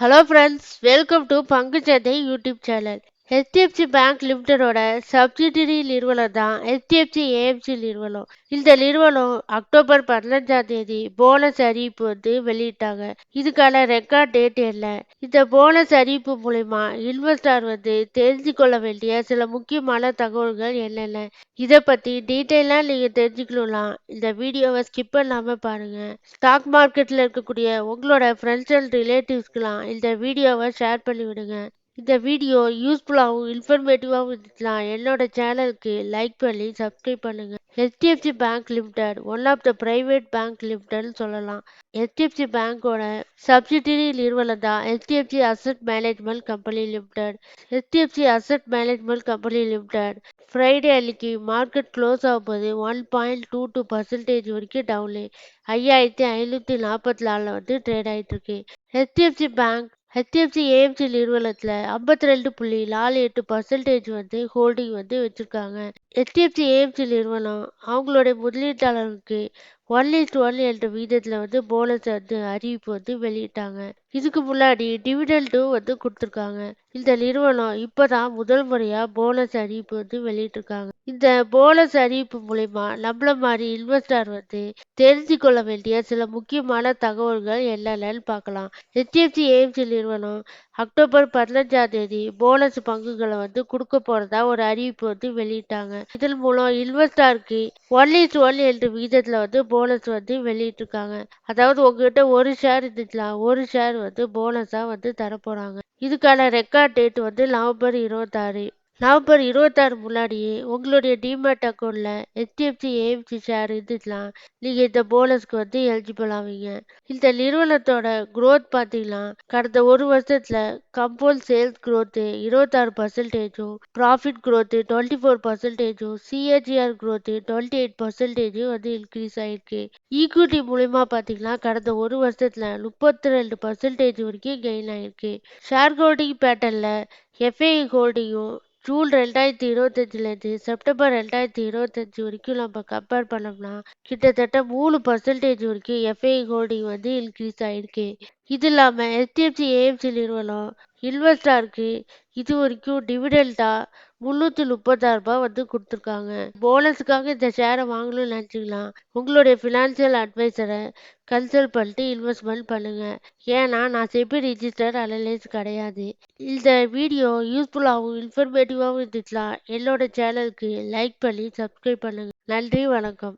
Hello friends welcome to பங்குச்சந்தை YouTube channel HDFC bank லிமிடெடோட subsidiary நிறுவனம் தான் ஹெச்டிஎஃப்சி ஏஎம்சி நிறுவனம். இந்த நிறுவனம் அக்டோபர் பதினஞ்சாம் தேதி போனஸ் அறிவிப்பு வந்து வெளியிட்டாங்க. இதுக்கான ரெக்கார்ட் டேட் என்ன? இந்த போனஸ் அறிவிப்பு மூலயமா இன்வெஸ்டர் வந்து தெரிஞ்சு கொள்ள வேண்டிய சில முக்கியமான தகவல்கள் என்னென்ன? இதை பத்தி டீட்டெயிலாக நீங்க தெரிஞ்சுக்கணும்லாம் இந்த வீடியோவை ஸ்கிப் பண்ணாம பாருங்க. ஸ்டாக் மார்க்கெட்ல இருக்கக்கூடிய உங்களோட ஃப்ரெண்ட்ஸ் அண்ட் ரிலேட்டிவ்ஸ்க்குலாம் இந்த வீடியோவை ஷேர் பண்ணி விடுங்க இந்த வீடியோ யூஸ்ஃபுல்லாகவும் இன்ஃபர்மேட்டிவாகவும் இருந்துச்சுன்னா என்னோட சேனலுக்கு லைக் பண்ணி சப்ஸ்கிரைப் பண்ணுங்க. HDFC bank limited one of the private bank லிமிடெட்னு சொல்லலாம். ஹெச்டிஎஃப்சி பேங்கோட சப்சிடரி நிறுவனம் தான் HDFC asset management company limited HDFC asset management company limited Friday அன்னைக்கு மார்க்கெட் க்ளோஸ் ஆகும்போது one point two two percentage வரைக்கும் டவுனு ஐயாயிரத்தி ஐநூற்றி நாற்பத்தி நாலில் வந்து ட்ரேட் ஆகிட்டு இருக்கு. ஹெச்டிஎஃப்சி பேங்க் ஹெச்டிஎஃப்சி ஏஎம்சி நிறுவனத்தில் ஐம்பத்தி ரெண்டு புள்ளி நாலு எட்டு பர்சன்டேஜ் வந்து ஹோல்டிங் வந்து வச்சுருக்காங்க. ஹெச்டிஎஃப்சி ஏஎம்சி நிறுவனம் அவங்களுடைய முதலீட்டாளருக்கு ஒன் இஸ்ட் ஒன் என்ற விகிதத்தில் வந்து போனஸ் வந்து அறிவிப்பு வந்து வெளியிட்டாங்க. இதுக்கு முன்னாடி டிவிடெண்டும் வந்து கொடுத்துருக்காங்க. இந்த நிறுவனம் இப்போதான் முதல் முறையாக போனஸ் அறிவிப்பு வந்து வெளியிட்டிருக்காங்க. இந்த போனஸ் அறிவிப்பு மூலயமா நம்மள மாதிரி இன்வெஸ்டர் வந்து தெரிஞ்சு கொள்ள வேண்டிய சில முக்கியமான தகவல்கள் என்னென்னு பார்க்கலாம். ஹெச்டிஎஃப்சி ஏஎம்சி நிறுவனம் அக்டோபர் பதினஞ்சாம் தேதி போனஸ் பங்குகளை வந்து கொடுக்க போறதா ஒரு அறிவிப்பு வந்து வெளியிட்டாங்க. இதன் மூலம் இன்வெஸ்டாருக்கு ஒன் இஸ் ஒன் என்ற விகிதத்துல வந்து போனஸ் வந்து வெளியிட்டிருக்காங்க. அதாவது உங்ககிட்ட ஒரு ஷேர் இருந்துச்சுன்னா ஒரு ஷேர் வந்து போனஸா வந்து தரப்போறாங்க. போறாங்க இதுக்கான ரெக்கார்ட் டேட் வந்து நவம்பர் இருபத்தாறு. நவம்பர் இருபத்தாறு முன்னாடியே உங்களுடைய டிமேட் அக்கௌண்ட்ல ஹெச்டிஎஃப்சி ஏஎம்சி ஷேர் இருந்துச்சுன்னா நீங்கள் இந்த போனஸ்க்கு வந்து எலிஜிபிள் ஆவீங்க. இந்த நிறுவனத்தோட குரோத் பார்த்தீங்கன்னா கடந்த ஒரு வருஷத்தில் கம்போல் சேல்ஸ் க்ரோத்து இருபத்தாறு பர்சன்டேஜும் ப்ராஃபிட் க்ரோத்து டுவெண்ட்டி ஃபோர் பர்சன்டேஜும் சிஏஜிஆர் க்ரோத்து டுவெண்ட்டி எயிட் பர்சன்டேஜும் வந்து இன்க்ரீஸ் ஆகிருக்கு ஈக்விட்டி மூலிமா பார்த்தீங்கன்னா கடந்த ஒரு வருஷத்தில் முப்பத்தி ரெண்டு பர்சன்டேஜ் வரைக்கும் கெயின் ஆகிருக்கு ஷேர் ஹோல்டிங் பேட்டர்னில் எஃப்ஐ ஹோல்டிங்கும் ஜூன் ரெண்டாயிரத்தி இருபத்தஞ்சிலேருந்து செப்டம்பர் ரெண்டாயிரத்தி இருபத்தஞ்சி வரைக்கும் நம்ம கம்பேர் பண்ணோம்னா கிட்டத்தட்ட மூணு பர்சன்டேஜ் வரைக்கும் எஃப்ஐ ஹோல்டிங் வந்து இன்க்ரீஸ் ஆயிருக்கு. இது இல்லாமல் ஹெச்டிஎஃப்சி ஏஎம்சி நிறுவனம் இன்வெஸ்டாருக்கு இது வரைக்கும் டிவிடெண்டா முந்நூற்றி முப்பத்தாறு ரூபாய் வந்து கொடுத்துருக்காங்க. போனஸுக்காக இந்த ஷேரை வாங்கணும்னு நினச்சிக்கலாம் உங்களுடைய ஃபினான்ஷியல் அட்வைசரை கன்சல்ட் பண்ணிட்டு இன்வெஸ்ட்மெண்ட் பண்ணுங்க. ஏன்னா நான் செபி ரிஜிஸ்டர் அனலைஸ் கிடையாது. இந்த வீடியோ யூஸ்ஃபுல்லாகவும் இன்ஃபர்மேட்டிவாகவும் இருந்துச்சுன்னா என்னோட சேனலுக்கு லைக் பண்ணி சப்ஸ்கிரைப் பண்ணுங்க. நன்றி வணக்கம்.